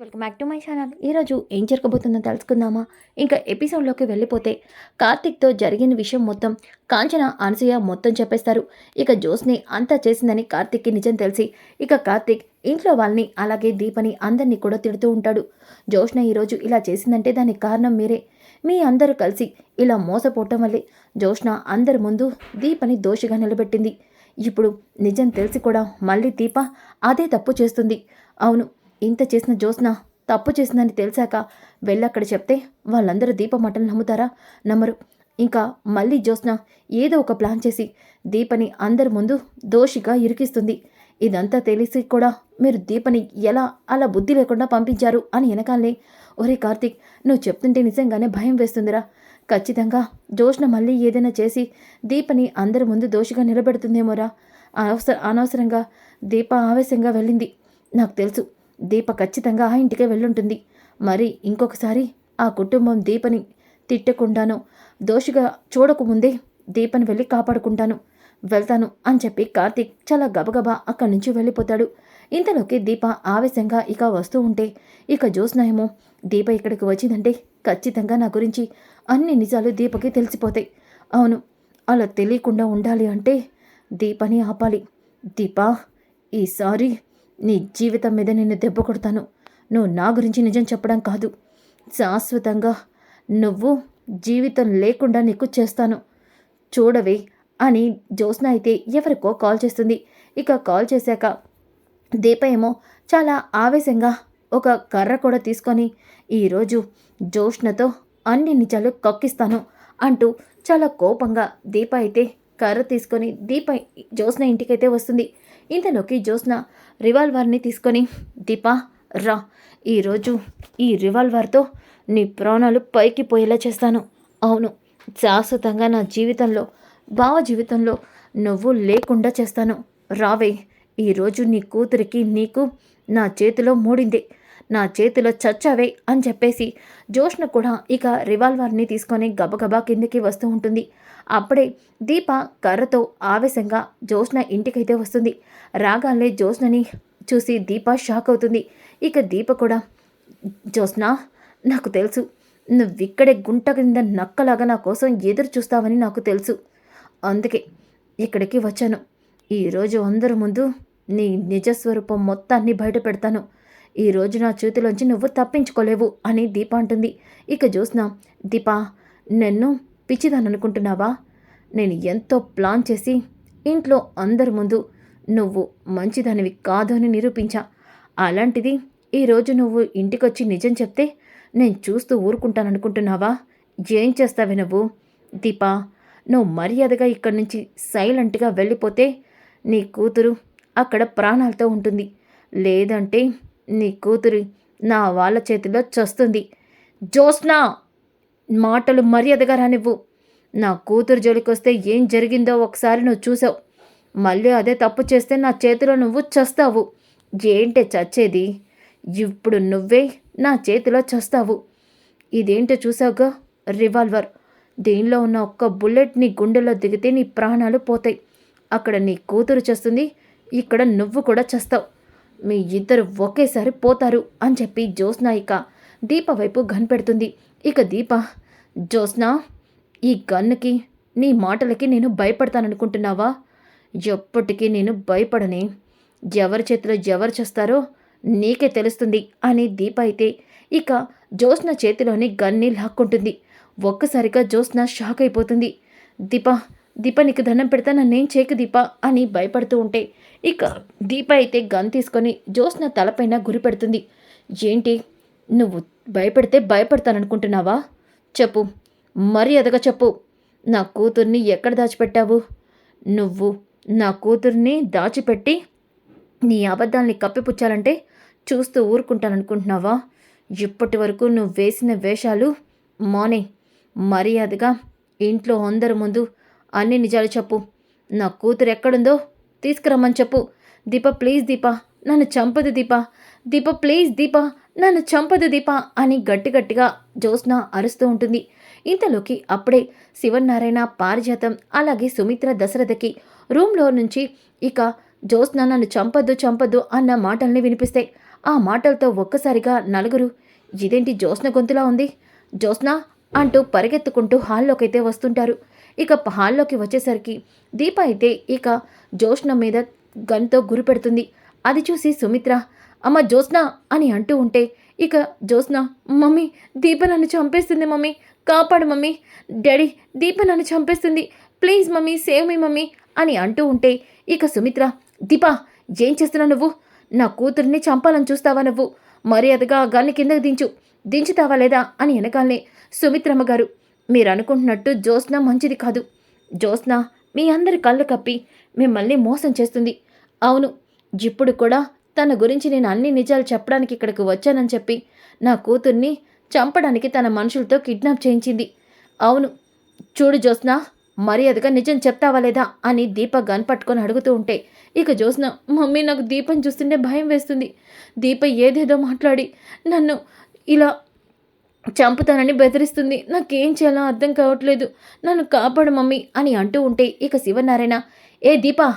Welcome back to my channel. ఈరోజు ఏం జరగబోతుందో తెలుసుకుందామా? ఇంకా ఎపిసోడ్లోకి వెళ్ళిపోతే కార్తిక్తో జరిగిన విషయం మొత్తం కాంచన అనసూయ మొత్తం చెప్పేస్తారు. ఇక జోస్ని అంతా చేసిందని కార్తిక్కి నిజం తెలిసి ఇక కార్తిక్ ఇంట్లో వాళ్ళని అలాగే దీపని అందరినీ కూడా తిడుతూ ఉంటాడు. జోష్న ఈరోజు ఇలా చేసిందంటే దానికి కారణం మీరే. మీ అందరూ కలిసి ఇలా మోసపోవటం వల్లే జోష్న అందరి ముందు దీపని దోషిగా నిలబెట్టింది. ఇప్పుడు నిజం తెలిసి కూడా మళ్ళీ దీప అదే తప్పు చేస్తుంది. అవును ఇంత చేసిన జ్యోత్స్న తప్పు చేసిందని తెలిసాక వెళ్ళక్కడ చెప్తే వాళ్ళందరూ దీప మటన్ నమ్ముతారా? నమ్మరు. ఇంకా మళ్ళీ జ్యోత్స్న ఏదో ఒక ప్లాన్ చేసి దీపని అందరి ముందు దోషిగా ఇరికిస్తుంది. ఇదంతా తెలిసి కూడా మీరు దీపని ఎలా అలా బుద్ధి లేకుండా పంపించారు అని వెనకాలే ఒరే కార్తీక్ నువ్వు చెప్తుంటే నిజంగానే భయం వేస్తుందిరా. ఖచ్చితంగా జోష్న మళ్ళీ ఏదైనా చేసి దీపని అందరి ముందు దోషిగా నిలబెడుతుందేమోరా. అనవసర అనవసరంగా దీప ఆవేశంగా వెళ్ళింది. నాకు తెలుసు దీప ఖచ్చితంగా ఆ ఇంటికే వెళ్ళుంటుంది. మరి ఇంకొకసారి ఆ కుటుంబం దీపని తిట్టకుండాను దోషిగా చూడకముందే దీపని వెళ్ళి కాపాడుకుంటాను. వెళ్తాను అని చెప్పి కార్తీక్ చాలా గబగబా అక్కడి నుంచి వెళ్ళిపోతాడు. ఇంతలోకి దీప ఆవేశంగా ఇక వస్తూ ఉంటే ఇక జ్యోత్స్న ఏమో దీప ఇక్కడికి వచ్చిందంటే ఖచ్చితంగా నా గురించి అన్ని నిజాలు దీపకి తెలిసిపోతాయి. అవును అలా తెలియకుండా ఉండాలి అంటే దీపని ఆపాలి. దీపా ఈసారి నీ జీవితం మీద నిన్ను దెబ్బ కొడతాను. నువ్వు నా గురించి నిజం చెప్పడం కాదు. శాశ్వతంగా నువ్వు జీవితం లేకుండా నీకు చేస్తాను. చూడవే అని జ్యోత్స్న అయితే ఎవరికో కాల్ చేస్తుంది. ఇక కాల్ చేశాక దీప ఏమో చాలా ఆవేశంగా ఒక కర్ర కూడా తీసుకొని ఈరోజు జ్యోష్ణతో అన్ని నిజాలు కక్కిస్తాను అంటూ చాలా కోపంగా దీప అయితే కర్ర తీసుకొని దీప జ్యోత్స్న ఇంటికైతే వస్తుంది. ఇంతలోకి జ్యోత్స్న రివాల్వర్ని తీసుకొని దీపా రా. ఈరోజు ఈ రివాల్వర్తో నీ ప్రాణాలు పైకి పోయేలా చేస్తాను. అవును శాశ్వతంగా నా జీవితంలో భావ జీవితంలో నువ్వు లేకుండా చేస్తాను. రావే ఈరోజు నీ కూతురికి నీకు నా చేతిలో మూడింది. నా చేతిలో చచ్చావే అని చెప్పేసి జోష్న కూడా ఇక రివాల్వర్ని తీసుకొని గబగబా కిందికి వస్తూ ఉంటుంది. అప్పుడే దీప కర్రతో ఆవేశంగా జ్యోత్స్న ఇంటికైతే వస్తుంది. రాగాలే జ్యోత్స్నని చూసి దీప షాక్ అవుతుంది. ఇక దీప కూడా జ్యోత్స్న నాకు తెలుసు. నువ్విక్కడే గుంట కింద నక్కలాగా నా కోసం ఎదురు చూస్తావని నాకు తెలుసు. అందుకే ఇక్కడికి వచ్చాను. ఈరోజు అందరి ముందు నీ నిజస్వరూపం మొత్తాన్ని బయట పెడతాను. ఈరోజు నా చేతిలోంచి నువ్వు తప్పించుకోలేవు అని దీప అంటుంది. ఇక చూసిన దీప నన్ను పిచ్చిదాన్ని అనుకుంటున్నావా నేను ఎంతో ప్లాన్ చేసి ఇంట్లో అందరి ముందు నువ్వు మంచిదానివి కాదు అని నిరూపించా. అలాంటిది ఈరోజు నువ్వు ఇంటికొచ్చి నిజం చెప్తే నేను చూస్తూ ఊరుకుంటాననుకుంటున్నావా? ఏం చేస్తావే నువ్వు? దీపా నువ్వు మర్యాదగా ఇక్కడి నుంచి సైలెంట్గా వెళ్ళిపోతే నీ కూతురు అక్కడ ప్రాణాలతో ఉంటుంది. లేదంటే నీ కూతురు నా వాళ్ళ చేతిలో చస్తుంది. జోస్నా మాటలు మర్యాదగా రానివ్వు. నా కూతురు జోలికొస్తే ఏం జరిగిందో ఒకసారి నువ్వు చూసావు. మళ్ళీ అదే తప్పు చేస్తే నా చేతిలో నువ్వు చస్తావు. ఏంటే చచ్చేది? ఇప్పుడు నువ్వే నా చేతిలో చస్తావు. ఇదేంటో చూసావుగా? రివాల్వర్. దీనిలో ఉన్న ఒక్క బుల్లెట్ నీ గుండెలో దిగితే నీ ప్రాణాలు పోతాయి. అక్కడ నీ కూతురు చేస్తుంది ఇక్కడ నువ్వు కూడా చస్తావు. మీ ఇద్దరు ఒకేసారి పోతారు అని చెప్పి జ్యోత్స్నాయిక దీప వైపు గన్ పెడుతుంది ఇక దీప జ్యోత్స్న ఈ గన్నుకి నీ మాటలకి నేను భయపడతాననుకుంటున్నావా? ఎప్పటికీ నేను భయపడని. ఎవరి చేతిలో ఎవరు చేస్తారో నీకే తెలుస్తుంది అని దీప అయితే ఇక జ్యోత్స్న చేతిలోని గన్ని లాక్కుంటుంది. ఒక్కసారిగా జ్యోత్స్న షాక్ అయిపోతుంది. దీప దీప నీకు దండం పెడతా నన్నేం చేయకు దీప అని భయపడుతూ ఉంటే ఇక దీప అయితే గన్ తీసుకొని జ్యోత్స్న తలపైన గురి పెడుతుంది. ఏంటి? నువ్వు భయపెడితే భయపడతాననుకుంటున్నావా? చెప్పు. మర్యాదగా చెప్పు. నా కూతుర్ని ఎక్కడ దాచిపెట్టావు? నువ్వు నా కూతుర్ని దాచిపెట్టి నీ అబద్ధాల్ని కప్పిపుచ్చాలంటే చూస్తూ ఊరుకుంటాననుకుంటున్నావా? ఇప్పటి వరకు నువ్వు వేసిన వేషాలు మానే. మర్యాదగా ఇంట్లో అందరి ముందు అన్ని నిజాలు చెప్పు. నా కూతురు ఎక్కడుందో తీసుకురమ్మని చెప్పు. దీప ప్లీజ్ దీప. నన్ను చంపదు దీప. దీప ప్లీజ్ దీప. నన్ను చంపదు దీప అని గట్టి గట్టిగా జ్యోత్స్న అరుస్తూ ఉంటుంది. ఇంతలోకి అప్పుడే శివనారాయణ పారిజాతం అలాగే సుమిత్ర దశరథకి రూమ్లో నుంచి ఇక జ్యోత్స్న నన్ను చంపద్దు చంపద్దు అన్న మాటల్ని వినిపిస్తాయి ఆ మాటలతో ఒక్కసారిగా నలుగురు ఇదేంటి జ్యోత్స్న గొంతులా ఉంది? జ్యోత్స్న అంటూ పరిగెత్తుకుంటూ హాల్లోకైతే వస్తుంటారు. ఇక హాల్లోకి వచ్చేసరికి దీప అయితే ఇక జ్యోత్స్న మీద గన్తో గురిపెడుతుంది అది చూసి సుమిత్ర అమ్మ జ్యోత్స్న అని అంటూ ఉంటే ఇక జ్యోత్స్న మమ్మీ దీప నన్ను చంపేస్తుంది మమ్మీ. కాపాడు మమ్మీ. డాడీ దీప నన్ను చంపేస్తుంది please mummy save me mummy. అని అంటూ ఉంటే ఇక సుమిత్ర దీప ఏం చేస్తున్నావు నువ్వు? నా కూతురిని చంపాలని చూస్తావా నువ్వు? మర్యాదగా ఆ గన్ని కిందకు దించు. దించుతావా లేదా? అని వెనకాలనే సుమిత్రమ్మ గారు మీరు అనుకుంటున్నట్టు జ్యోత్స్న మంచిది కాదు. జ్యోత్స్న మీ అందరి కళ్ళు కప్పి మిమ్మల్ని మోసం చేస్తుంది. అవును ఇప్పుడు కూడా తన గురించి నేను అన్ని నిజాలు చెప్పడానికి ఇక్కడికి వచ్చానని చెప్పి నా కూతుర్ని చంపడానికి తన మనుషులతో కిడ్నాప్ చేయించింది. అవును చూడు జ్యోత్స్న మర్యాదగా నిజం చెప్తావా లేదా అని దీప గన్ పట్టుకొని అడుగుతూ ఉంటే ఇక జ్యోత్స్న మమ్మీ నాకు దీపం చూస్తుంటే భయం వేస్తుంది. దీప ఏదేదో మాట్లాడి నన్ను ఇలా చంపుతానని బెదిరిస్తుంది. నాకేం చేయాలో అర్థం కావట్లేదు. నన్ను కాపాడు మమ్మీ అని అంటూ ఉంటే ఇక శివనారాయణ ఏ దీపా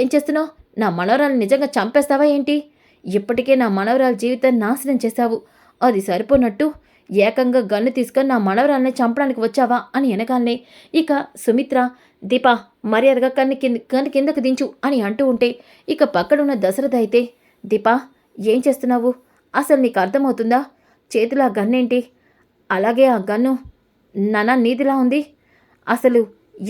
ఏం చేస్తున్నావు? నా మనవరాలు నిజంగా చంపేస్తావా ఏంటి? ఇప్పటికే నా మనవరాల జీవితాన్ని నాశనం చేశావు. అది సరిపోనట్టు ఏకంగా గన్ను తీసుకొని నా మనవరాల్ని చంపడానికి వచ్చావా అని వెనకాలనే ఇక సుమిత్ర దీప మర్యాదగా కన్ను కింద కన్ను కిందకు దించు అని అంటూ ఉంటే ఇక పక్కడున్న దశరథ అయితే దీప ఏం చేస్తున్నావు? అసలు నీకు అర్థమవుతుందా? చేతిలో ఆ గన్నేంటి? అలాగే ఆ గన్ను నానా నీదిలా ఉంది. అసలు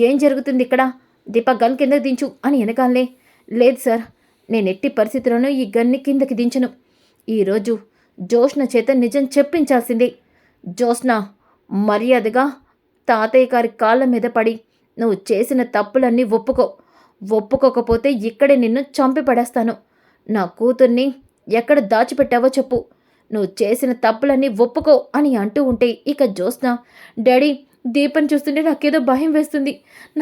ఏం జరుగుతుంది ఇక్కడ? దీప గన్ కిందకు దించు అని వెనకాలనే లేదు సార్ నేను ఎట్టి పరిస్థితుల్లోనూ ఈ గన్ని కిందకి దించను. ఈరోజు జోష్న చేత నిజం చెప్పించాల్సింది. జోష్న మర్యాదగా తాతయ్య గారి కాళ్ళ మీద పడి నువ్వు చేసిన తప్పులన్నీ ఒప్పుకో. ఒప్పుకోకపోతే ఇక్కడే నిన్ను చంపి పడేస్తాను. నా కూతుర్ని ఎక్కడ దాచిపెట్టావో చెప్పు. నువ్వు చేసిన తప్పులన్నీ ఒప్పుకో అని అంటూ ఉంటే ఇక జ్యోత్స్న డాడీ దీపని చూస్తుంటే నాకేదో భయం వేస్తుంది.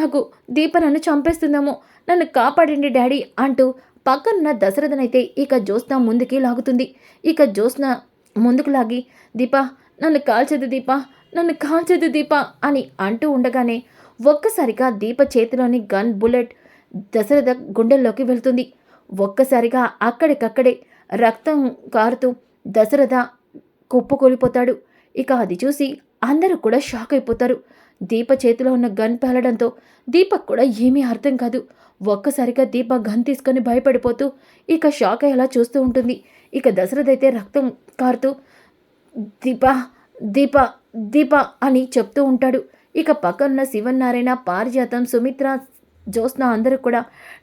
నాకు దీప నన్ను చంపేస్తుందేమో. నన్ను కాపాడండి డాడీ అంటూ పక్కనున్న దశరథనైతే ఇక జ్యోత్స్న ముందుకి లాగుతుంది. ఇక జ్యోత్స్న ముందుకు లాగి దీప నన్ను కాల్చదు దీప నన్ను కాల్చదు దీప అని అంటూ ఉండగానే ఒక్కసారిగా దీప చేతిలోని గన్ బుల్లెట్ దశరథ గుండెల్లోకి వెళ్తుంది. ఒక్కసారిగా అక్కడికక్కడే రక్తం కారుతూ దశరథ కుప్పకూలిపోతాడు. ఇక అది చూసి అందరూ కూడా షాక్ అయిపోతారు. దీప చేతిలో ఉన్న గన్ పేలడంతో దీపక్ కూడా ఏమీ అర్థం కాదు. ఒక్కసారిగా దీప గన్ తీసుకొని భయపడిపోతూ ఇక షాక్ అయ్యేలా చూస్తూ ఉంటుంది. ఇక దశరథ అయితే రక్తం కారుతూ దీప దీప దీప అని చెప్తూ ఉంటాడు. ఇక పక్కనున్న శివన్నారాయణ పారిజాతం సుమిత్ర జ్యోత్స్న అందరూ కూడా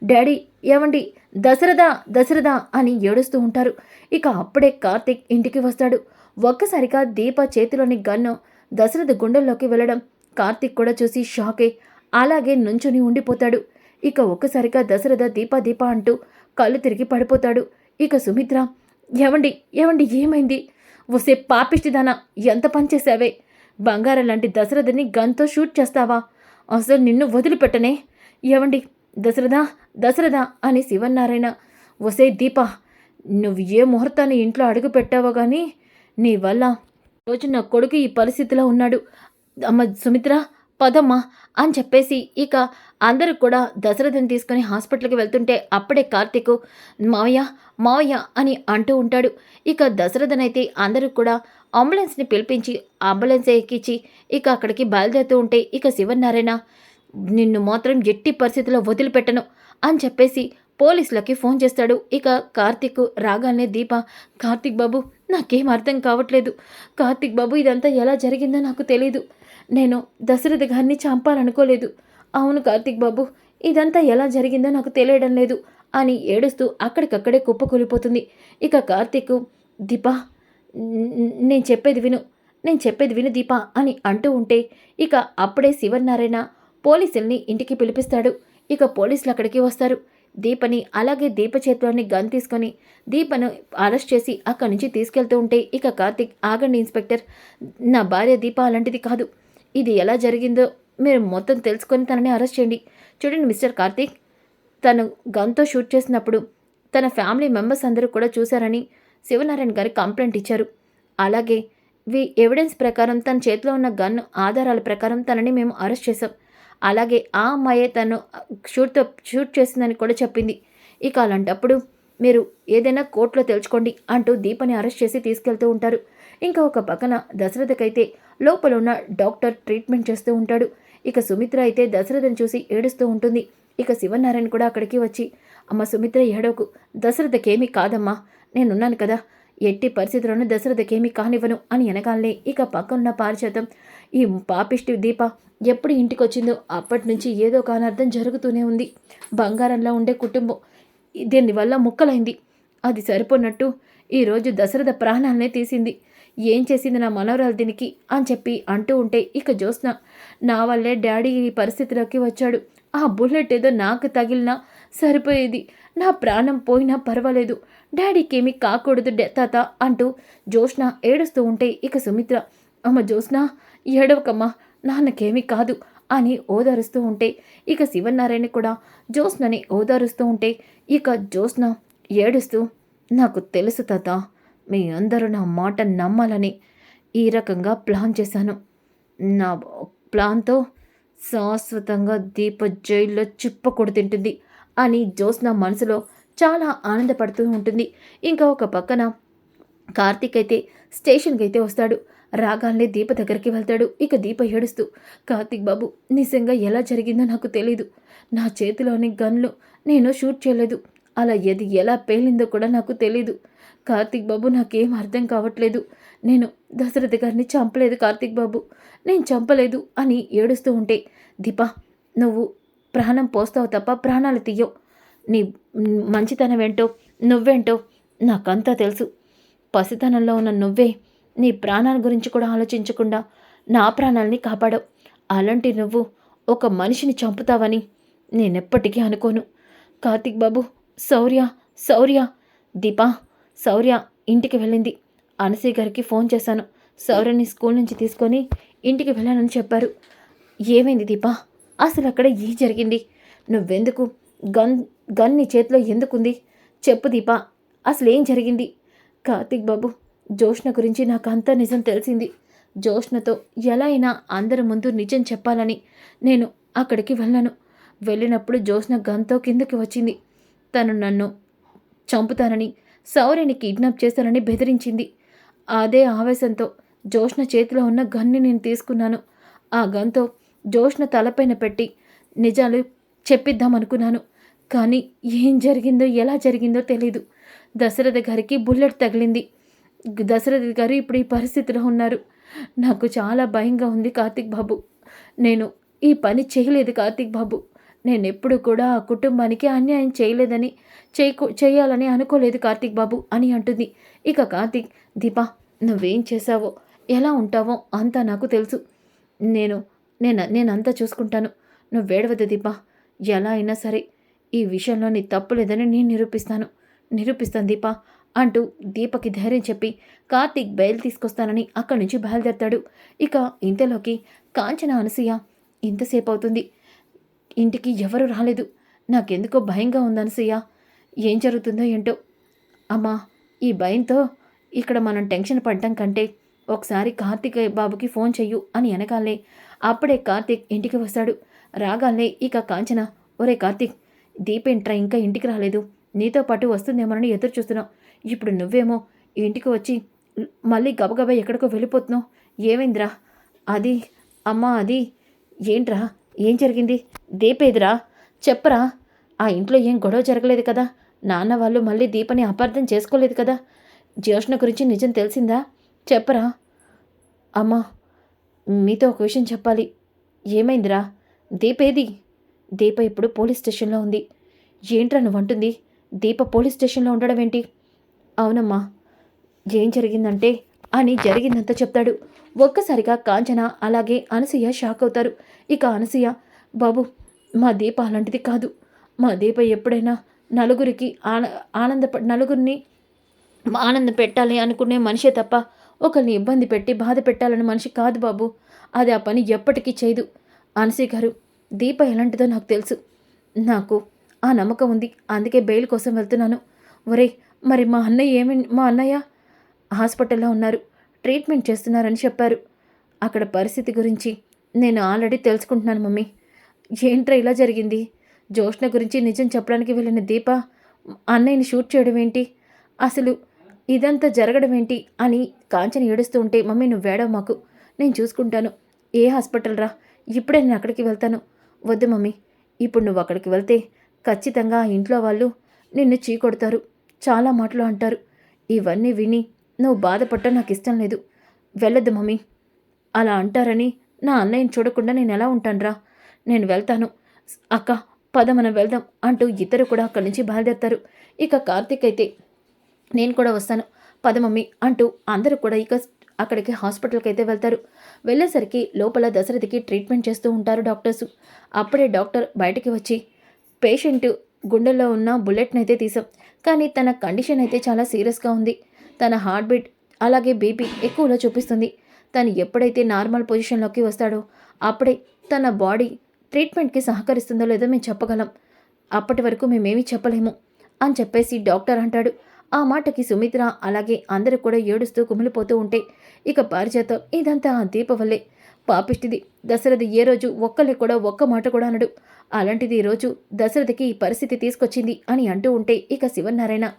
డాడీ ఏమండి దశరథ దశరథ అని ఏడుస్తూ ఉంటారు. ఇక అప్పుడే కార్తీక్ ఇంటికి వస్తాడు. ఒక్కసారిగా దీప చేతిలోని గన్ను దశరథ గుండెల్లోకి వెళ్ళడం. కార్తీక్ కూడా చూసి షాకే. అలాగే నుంచుని ఉండిపోతాడు. ఇక ఒక్కసారిగా దశరథ దీప దీప అంటూ కళ్ళు తిరిగి పడిపోతాడు. ఇక సుమిత్ర ఏమండి ఏమండి ఏమైంది? వసే పాపిష్టిదానా ఎంత పనిచేసావే బంగారం లాంటి దశరథని గన్తో షూట్ చేస్తావా? అసలు నిన్ను వదిలిపెట్టనే? ఏమండి దశరథ దశరథ అని శివన్నారాయణ ఒసే దీప నువ్వు ఏ ముహూర్తాన్ని ఇంట్లో అడుగు పెట్టావో కానీ నీ వల్ల రోజు నా కొడుకు ఈ పరిస్థితిలో ఉన్నాడు. అమ్మ సుమిత్ర పదమ్మా అని చెప్పేసి ఇక అందరూ కూడా దశరథని తీసుకొని హాస్పిటల్కి వెళ్తుంటే అప్పుడే కార్తీకు మావయ్య మావయ్య అని అంటూ ఉంటాడు. ఇక దశరథనైతే అందరూ కూడా అంబులెన్స్ని పిలిపించి అంబులెన్స్ ఎక్కించి ఇక అక్కడికి బయలుదేరుతూ ఉంటే ఇక శివనారాయణ నిన్ను మాత్రం ఎట్టి పరిస్థితిలో వదిలిపెట్టను అని చెప్పేసి పోలీసులకి ఫోన్ చేస్తాడు. ఇక కార్తీక్ రాగానే దీప కార్తీక్ బాబు నాకేం అర్థం కావట్లేదు. కార్తీక్ బాబు ఇదంతా ఎలా జరిగిందో నాకు తెలీదు. నేను దశరథ గారిని చంపాలనుకోలేదు. అవును కార్తీక్ బాబు ఇదంతా ఎలా జరిగిందో నాకు తెలియడం లేదు అని ఏడుస్తూ అక్కడికక్కడే కుప్పకూలిపోతుంది ఇక కార్తిక్ దీప నేను చెప్పేది విను నేను చెప్పేది విను దీప అని అంటూ ఉంటే ఇక అప్పుడే శివనారాయణ పోలీసుల్ని ఇంటికి పిలిపిస్తాడు. ఇక పోలీసులు అక్కడికి వస్తారు. దీపని అలాగే దీప చేతిలోని గన్ తీసుకొని దీపను అరెస్ట్ చేసి అక్కడి నుంచి తీసుకెళ్తూ ఉంటే ఇక కార్తిక్ ఆగండి ఇన్స్పెక్టర్. నా భార్య దీప అలాంటిది కాదు. ఇది ఎలా జరిగిందో మీరు మొత్తం తెలుసుకొని తనని అరెస్ట్ చేయండి. చూడండి మిస్టర్ కార్తీక్ తను గన్తో షూట్ చేసినప్పుడు తన ఫ్యామిలీ మెంబర్స్ అందరూ కూడా చూశారని శివనారాయణ గారి కంప్లైంట్ ఇచ్చారు. అలాగే వి ఎవిడెన్స్ ప్రకారం తన చేతిలో ఉన్న గన్ ఆధారాల ప్రకారం తనని మేము అరెస్ట్ చేసాం అలాగే ఆ అమ్మాయే తను షూట్తో షూట్ చేసిందని కూడా చెప్పింది. ఇక అలాంటప్పుడు మీరు ఏదైనా కోర్టులో తెలుసుకోండి అంటూ దీపని అరెస్ట్ చేసి తీసుకెళ్తూ ఉంటారు. ఇంకా ఒక పక్కన దశరథకైతే లోపల ఉన్న డాక్టర్ ట్రీట్మెంట్ చేస్తూ ఉంటాడు. ఇక సుమిత్ర అయితే దశరథని చూసి ఏడుస్తూ ఉంటుంది. ఇక శివనారాయణ కూడా అక్కడికి వచ్చి అమ్మ సుమిత్ర ఏడవకు. దశరథకేమీ కాదమ్మా. నేనున్నాను కదా. ఎట్టి పరిస్థితుల్లోనూ దశరథకేమీ కానివ్వను అని వెనకాలనే ఇక పక్కనున్న పారిచేతం ఈ పాపిష్టి దీప ఎప్పుడు ఇంటికి వచ్చిందో అప్పటి నుంచి ఏదో ఒక అనర్థం జరుగుతూనే ఉంది. బంగారంలో ఉండే కుటుంబం దీనివల్ల ముక్కలైంది. అది సరిపోనట్టు ఈరోజు దశరథ ప్రాణాలనే తీసింది. ఏం చేసింది నా మనవరాలు దీనికి అని చెప్పి అంటూ ఉంటే ఇక జ్యోత్స్న నా వల్లే డాడీ ఈ పరిస్థితిలోకి వచ్చాడు. ఆ బుల్లెట్ ఏదో నాకు తగిలినా సరిపోయేది. నా ప్రాణం పోయినా పర్వాలేదు. డాడీకి ఏమి కాకూడదు డే- తాత అంటూ జ్యోత్స్న ఏడుస్తూ ఉంటే ఇక సుమిత్ర అమ్మ జ్యోత్స్న ఏడవకమ్మా నాన్నకేమీ కాదు అని ఓదారుస్తూ ఉంటే ఇక శివనారాయణ కూడా జ్యోత్స్నని ఓదారుస్తూ ఉంటే ఇక జ్యోత్స్న ఏడుస్తూ నాకు తెలుసు తాత మీ అందరూ నా మాట నమ్మాలని ఈ రకంగా ప్లాన్ చేశాను. నా ప్లాన్తో శాశ్వతంగా దీప జైల్లో చిప్ప తింటుంది అని జ్యోత్స్న మనసులో చాలా ఆనందపడుతూ ఉంటుంది. ఇంకా ఒక పక్కన కార్తీక్ అయితే స్టేషన్కి అయితే వస్తాడు. రాగానే దీప దగ్గరికి వెళ్తాడు. ఇక దీప ఏడుస్తూ కార్తీక్ బాబు నిజంగా ఎలా జరిగిందో నాకు తెలీదు. నా చేతిలోని గన్లు నేను షూట్ చేయలేదు. అలా ఏది ఎలా పేలిందో కూడా నాకు తెలీదు. కార్తీక్ బాబు నాకేం అర్థం కావట్లేదు. నేను దశరథ గారిని చంపలేదు కార్తీక్ బాబు. నేను చంపలేదు అని ఏడుస్తూ ఉంటే దీప నువ్వు ప్రాణం పోస్తావు తప్ప ప్రాణాలు తీయవు. నీ మంచితనం ఏంటో నువ్వేంటో నాకంతా తెలుసు. పసితనంలో ఉన్న నువ్వే నీ ప్రాణాల గురించి కూడా ఆలోచించకుండా నా ప్రాణాలని కాపాడవు అలాంటి నువ్వు ఒక మనిషిని చంపుతావని నేనెప్పటికీ అనుకోను. కార్తీక్ బాబు శౌర్య శౌర్య దీపా శౌర్య ఇంటికి వెళ్ళింది. అనసీ గారికి ఫోన్ చేశాను. శౌర్యని స్కూల్ నుంచి తీసుకొని ఇంటికి వెళ్ళానని చెప్పారు. ఏమైంది దీపా? అసలు అక్కడ ఏం జరిగింది? నువ్వెందుకు? గన్ గన్ నీ చేతిలో ఎందుకుంది? చెప్పు దీపా అసలు ఏం జరిగింది? కార్తిక్ బాబు జోష్ణ గురించి నాకు అంతా నిజం తెలిసింది. జోష్నతో ఎలా అయినా అందరి ముందు నిజం చెప్పాలని నేను అక్కడికి వెళ్ళాను. వెళ్ళినప్పుడు జోష్న గన్తో కిందకి వచ్చింది. తను నన్ను చంపుతానని సౌర్యని కిడ్నాప్ చేస్తానని బెదిరించింది. అదే ఆవేశంతో జోష్న చేతిలో ఉన్న గన్ని నేను తీసుకున్నాను. ఆ గన్తో జోష్ణ తలపైన పెట్టి నిజాలు చెప్పిద్దామనుకున్నాను. కానీ ఏం జరిగిందో ఎలా జరిగిందో తెలీదు. దశరథ గారికి బుల్లెట్ తగిలింది. దశరథ గారు ఇప్పుడు ఈ పరిస్థితిలో ఉన్నారు. నాకు చాలా భయంగా ఉంది కార్తిక్ బాబు. నేను ఈ పని చేయలేదు కార్తిక్ బాబు. నేను ఎప్పుడు కూడా ఆ కుటుంబానికి అన్యాయం చేయలేదని చేయకు చేయాలని అనుకోలేదు కార్తిక్ బాబు అని అంటుంది. ఇక కార్తిక్ దీపా నువ్వేం చేశావో ఎలా ఉంటావో అంతా నాకు తెలుసు. నేను నేను నేనంతా చూసుకుంటాను. నువ్వు వేడవద్దు దీపా. ఎలా అయినా సరే ఈ విషయంలో నీ తప్పు లేదని నేను నిరూపిస్తాను. నిరూపిస్తాను దీపా. అంటూ దీపకి ధైర్యం చెప్పి కార్తీక్ బయలు తీసుకొస్తానని అక్కడి నుంచి బయలుదేరతాడు. ఇక ఇంతలోకి కాంచన అనసూయ ఇంతసేపు అవుతుంది. ఇంటికి ఎవరు రాలేదు. నాకెందుకో భయంగా ఉంది అనసూయ. ఏం జరుగుతుందో ఏంటో? అమ్మా ఈ భయంతో ఇక్కడ మనం టెన్షన్ పడ్డం కంటే ఒకసారి కార్తీక్ బాబుకి ఫోన్ చెయ్యు అని వెనకాలే అప్పుడే కార్తీక్ ఇంటికి వస్తాడు. రాగాలే ఇక కాంచన ఒరే కార్తీక్ దీపేంట్రా ఇంకా ఇంటికి రాలేదు. నీతో పాటు వస్తుందేమోనని ఎదురు చూస్తున్నావు ఇప్పుడు నువ్వేమో ఇంటికి వచ్చి మళ్ళీ గబగబా ఎక్కడికో వెళ్ళిపోతున్నావు. ఏమైందిరా? అది అమ్మా అది ఏంట్రా? ఏం జరిగింది? దీపేదిరా? చెప్పరా? ఆ ఇంట్లో ఏం గొడవ జరగలేదు కదా? నాన్న వాళ్ళు మళ్ళీ దీపని అపార్థం చేసుకోలేదు కదా? జ్యోష్ణ గురించి నిజం తెలిసిందా? చెప్పరా? అమ్మా మీతో ఒక విషయం చెప్పాలి. ఏమైందిరా? దీపేది? దీప ఇప్పుడు పోలీస్ స్టేషన్లో ఉంది. ఏంట్రా నువ్వు అంటుంది దీప పోలీస్ స్టేషన్లో ఉండడం ఏంటి? అవునమ్మా. ఏం జరిగిందంటే అని జరిగిందంతా చెప్తాడు. ఒక్కసారిగా కాంచన అలాగే అనసూయ షాక్ అవుతారు. ఇక అనసూయ బాబు మా దీప అలాంటిది కాదు. మా దీప ఎప్పుడైనా నలుగురికి ఆన ఆనంద నలుగురిని ఆనందం పెట్టాలి అనుకునే మనిషే తప్ప ఒకరిని ఇబ్బంది పెట్టి బాధ పెట్టాలని మనిషి కాదు బాబు. అది ఆ పని ఎప్పటికీ చేయదు. అనసీ గారు దీప ఎలాంటిదో నాకు తెలుసు. నాకు ఆ నమ్మకం ఉంది. అందుకే బెయిల్ కోసం వెళ్తున్నాను. ఒరే మరి మా అన్నయ్య ఏమి మా అన్నయ్య హాస్పిటల్లో ఉన్నారు. ట్రీట్మెంట్ చేస్తున్నారని చెప్పారు. అక్కడ పరిస్థితి గురించి నేను ఆల్రెడీ తెలుసుకుంటున్నాను మమ్మీ. ఏంట్రా ఇలా జరిగింది? జోష్ణ గురించి నిజం చెప్పడానికి వెళ్ళిన దీప అన్నయ్యని షూట్ చేయడం ఏంటి? అసలు ఇదంతా జరగడం ఏంటి? అని కాంచన ఏడుస్తూ ఉంటే మమ్మీ నువ్వు వేడవు మాకు. నేను చూసుకుంటాను. ఏ హాస్పిటల్ రా? ఇప్పుడే నేను అక్కడికి వెళ్తాను. వద్దు మమ్మీ. ఇప్పుడు నువ్వు అక్కడికి వెళ్తే ఖచ్చితంగా ఆ ఇంట్లో వాళ్ళు నిన్ను చీకొడతారు. చాలా మాటలు అంటారు. ఇవన్నీ విని నువ్వు బాధపడటం నాకు ఇష్టం లేదు. వెళ్ళొద్దు మమ్మీ. అలా అంటారని నా అన్నయ్యని చూడకుండా నేను ఎలా ఉంటానురా? నేను వెళ్తాను. అక్క పద మనం వెళ్దాం అంటూ ఇద్దరు కూడా అక్కడి నుంచి బయలుదేరుతారు. ఇక కార్తీక్ అయితే నేను కూడా వస్తాను. పద మమ్మీ అంటూ అందరూ కూడా ఇక అక్కడికి హాస్పిటల్కి అయితే వెళ్తారు. వెళ్ళేసరికి లోపల దశరథికి ట్రీట్మెంట్ చేస్తూ ఉంటారు డాక్టర్స్. అప్పుడే డాక్టర్ బయటికి వచ్చి పేషెంట్ గుండెల్లో ఉన్న బుల్లెట్ని అయితే తీసాం. కానీ తన కండిషన్ అయితే చాలా సీరియస్గా ఉంది. తన హార్ట్ బీట్ అలాగే బీపీ ఎక్కువలో చూపిస్తుంది. తను ఎప్పుడైతే నార్మల్ పొజిషన్లోకి వస్తాడో అప్పుడే తన బాడీ ట్రీట్మెంట్కి సహకరిస్తుందో లేదో మేము చెప్పగలం. అప్పటి వరకు మేమేమీ చెప్పలేము అని చెప్పేసి డాక్టర్ అంటాడు. ఆ మాటకి సుమిత్ర అలాగే అందరూ కూడా ఏడుస్తూ కుమిలిపోతూ ఉంటే ఇక పారిజాతం ఇదంతా ఆ దీప వల్లే. పాపిష్టిది. దశరథి ఏ రోజు ఒక్కలే కూడా ఒక్క మాట కూడా అనడు. అలాంటిది ఈరోజు రోజు ఈ పరిస్థితి తీసుకొచ్చింది అని అంటూ ఉంటే ఇక శివనారాయణ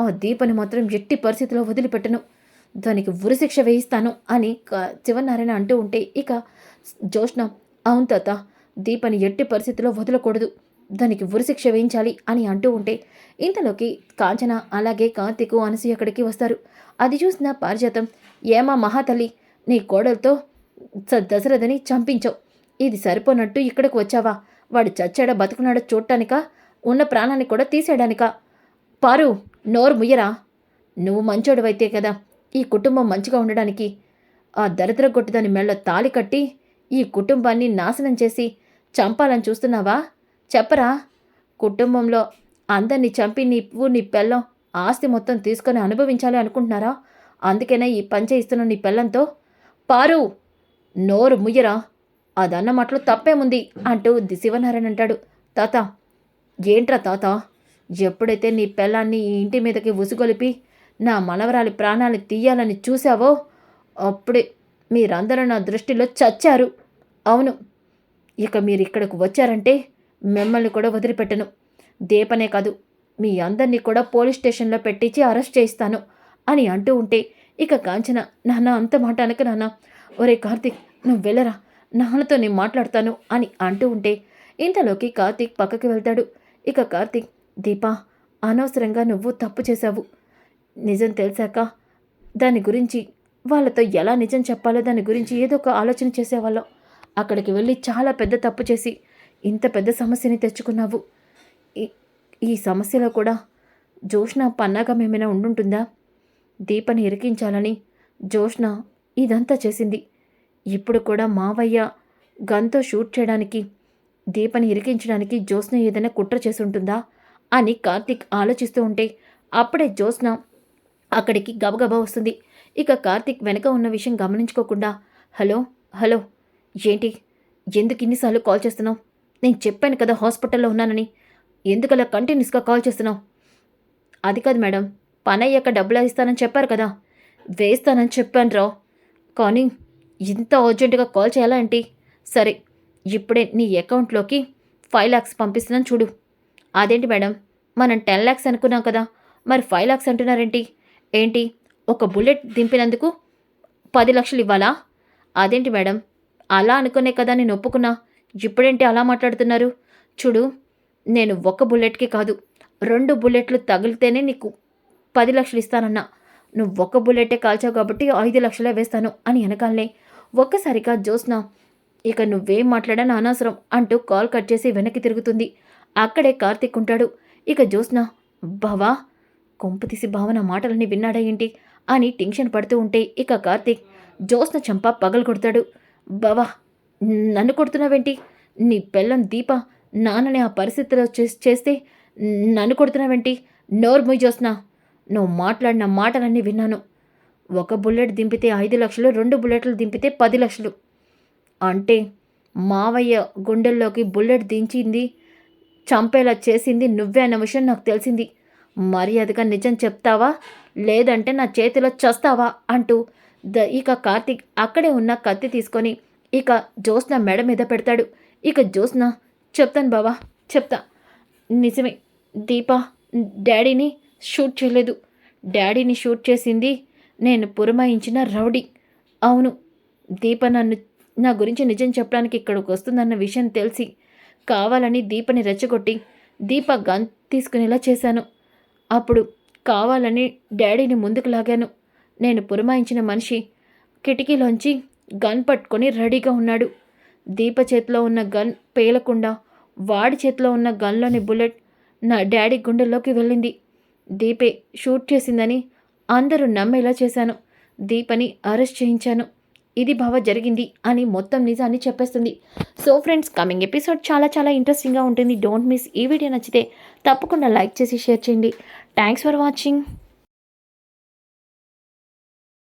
ఆ దీపని మాత్రం ఎట్టి పరిస్థితిలో వదిలిపెట్టను. దానికి ఉరిశిక్ష వేయిస్తాను అని క- శివనారాయణ అంటూ ఉంటే ఇక జోష్న అవును తాత దీపని ఎట్టి పరిస్థితిలో వదలకూడదు. దానికి ఉరిశిక్ష వేయించాలి అని అంటూ ఉంటే ఇంతలోకి కాంచన అలాగే కార్తీకు అనసూయ అక్కడికి వస్తారు. అది చూసిన పారిజాతం ఏమా మహాతల్లి నీ కోడలతో స- దశరథని చంపించావు. ఇది సరిపోనట్టు ఇక్కడికి వచ్చావా? వాడు చచ్చాడా బతుకున్నాడో చూడటానికా ఉన్న ప్రాణాన్ని కూడా తీసేయడానికా? పారు నోరు ముయ్యరా? నువ్వు మంచోడివైతే కదా ఈ కుటుంబం మంచిగా ఉండడానికి. ఆ దరిద్ర దాని మెళ్ళ తాళి కట్టి ఈ కుటుంబాన్ని నాశనం చేసి చంపాలని చూస్తున్నావా? చెప్పరా? కుటుంబంలో అందరినీ చంపి నీ పువ్వు నీ పెళ్ళం ఆస్తి మొత్తం తీసుకొని అనుభవించాలి అనుకుంటున్నారా? అందుకనే ఈ పంచ ఇస్తున్న నీ పెళ్ళంతో? పారు నోరు ముయ్యరా? అదన్న మాటలో తప్పేముంది? అంటూ ది శివనారాయణ అంటాడు. తాత ఏంట్రా తాత? ఎప్పుడైతే నీ పిల్లాన్ని ఇంటి మీదకి ఉసుగొలిపి నా మనవరాలి ప్రాణాలు తీయాలని చూశావో అప్పుడే మీరందరూ నా దృష్టిలో చచ్చారు. అవును ఇక మీరు ఇక్కడికి వచ్చారంటే మిమ్మల్ని కూడా వదిలిపెట్టను. దీపనే కాదు మీ అందరినీ కూడా పోలీస్ స్టేషన్లో పెట్టించి అరెస్ట్ చేయిస్తాను అని అంటూ ఉంటే ఇక కాంచన నాన్న అంత మాట అనక నాన్న. ఒరే కార్తీక్ నువ్వు వెళ్ళరా? నాన్నతో నేను మాట్లాడతాను అని అంటూ ఉంటే ఇంతలోకి కార్తీక్ పక్కకి వెళ్తాడు. ఇక కార్తీక్ దీపా అనవసరంగా నువ్వు తప్పు చేశావు. నిజం తెలిసాక దాని గురించి వాళ్ళతో ఎలా నిజం చెప్పాలో దాని గురించి ఏదో ఒక ఆలోచన చేసేవాళ్ళం. అక్కడికి వెళ్ళి చాలా పెద్ద తప్పు చేసి ఇంత పెద్ద సమస్యని తెచ్చుకున్నావు. ఈ- ఈ సమస్యలో కూడా జోష్ణ పన్నాగం ఏమైనా ఉండుంటుందా? దీపని ఇరికించాలని జోష్ణ ఇదంతా చేసింది. ఇప్పుడు కూడా మావయ్య గన్తో షూట్ చేయడానికి దీపని ఇరికించడానికి జ్యోత్స్న ఏదైనా కుట్ర చేసి ఉంటుందా అని కార్తీక్ ఆలోచిస్తూ ఉంటే అప్పుడే జ్యోత్స్న అక్కడికి గబగబా వస్తుంది. ఇక కార్తీక్ వెనక ఉన్న విషయం గమనించుకోకుండా హలో హలో ఏంటి? ఎందుకు ఇన్నిసార్లు కాల్ చేస్తున్నావు? నేను చెప్పాను కదా హాస్పిటల్లో ఉన్నానని. ఎందుకలా కంటిన్యూస్గా కాల్ చేస్తున్నావు? అది కాదు మేడం పని అయ్యాక డబ్బులు ఇస్తానని చెప్పారు కదా. వేస్తానని చెప్పాను రా. కానీ ఇంత అర్జెంటుగా కాల్ చేయాలా ఏంటి? సరే ఇప్పుడే నీ అకౌంట్లోకి ఫైవ్ ల్యాక్స్ పంపిస్తున్నాను చూడు. అదేంటి మేడం? మనం టెన్ ల్యాక్స్ అనుకున్నాం కదా మరి ఫైవ్ ల్యాక్స్ అంటున్నారేంటి? ఏంటి? ఒక బుల్లెట్ దింపినందుకు పది లక్షలు ఇవ్వాలా? అదేంటి మేడం? అలా అనుకునే కదా నేను ఒప్పుకున్నా. ఇప్పుడేంటి అలా మాట్లాడుతున్నారు? చూడు నేను ఒక బుల్లెట్కి కాదు రెండు బుల్లెట్లు తగిలితేనే నీకు పది లక్షలు ఇస్తానన్నా. నువ్వు ఒక్క బుల్లెటే కాల్చావు కాబట్టి ఐదు లక్షలే వేస్తాను అని వెనకాలనే ఒక్కసారిగా జ్యోత్స్న ఇక నువ్వేం మాట్లాడని అనవసరం అంటూ కాల్ కట్ చేసి వెనక్కి తిరుగుతుంది. అక్కడే కార్తీక్ ఉంటాడు. ఇక జ్యోత్స్న బావా కొంపతీసి భావన మాటలని విన్నాడా ఏంటి? అని టెన్షన్ పడుతూ ఉంటే ఇక కార్తీక్ జ్యోత్స్న చంప పగలు కొడతాడు. బావా నన్ను కొడుతున్నావేంటి? నీ పెళ్ళం దీప నాన్నని ఆ పరిస్థితిలో చేస్తే నన్ను కొడుతున్నావేంటి? నోరు ముయ్యి జ్యోత్స్న నువ్వు మాట్లాడిన మాటలన్నీ విన్నాను. ఒక బుల్లెట్ దింపితే ఐదు లక్షలు రెండు బుల్లెట్లు దింపితే పది లక్షలు. అంటే మావయ్య గుండెల్లోకి బుల్లెట్ దించింది చంపేలా చేసింది నువ్వే అన్న విషయం నాకు తెలిసింది. మర్యాదగా నిజం చెప్తావా? లేదంటే నా చేతిలో చస్తావా? అంటూ ద ఇక కార్తిక్ అక్కడే ఉన్న కత్తి తీసుకొని ఇక జ్యోత్స్న మెడ మీద పెడతాడు. ఇక జ్యోత్స్న చెప్తాను బావా చెప్తా. నిజమే దీప డాడీని షూట్ చేయలేదు. డాడీని షూట్ చేసింది నేను పురమాయించిన రౌడీ. అవును దీప నన్ను నా గురించి నిజం చెప్పడానికి ఇక్కడికి వస్తుందన్న విషయం తెలిసి కావాలని దీపని రెచ్చగొట్టి దీప గన్ తీసుకునేలా చేశాను. అప్పుడు కావాలని డాడీని ముందుకు లాగాను. నేను పురమాయించిన మనిషి కిటికీలోంచి గన్ పట్టుకొని రెడీగా ఉన్నాడు. దీప చేతిలో ఉన్న గన్ పేలకుండా వాడి చేతిలో ఉన్న గన్లోని బుల్లెట్ నా డాడీ గుండెల్లోకి వెళ్ళింది. దీపే షూట్ చేసిందని అందరూ నమ్మేలా చేశాను. దీపని అరెస్ట్ చేయించాను. ఇది భావ జరిగింది అని మొత్తం నిజాన్ని చెప్పేస్తుంది. సో ఫ్రెండ్స్ కమింగ్ ఎపిసోడ్ చాలా చాలా ఇంట్రెస్టింగ్గా ఉంటుంది. డోంట్ మిస్ ఈ వీడియో నచ్చితే తప్పకుండా లైక్ చేసి షేర్ చేయండి. Thanks for watching.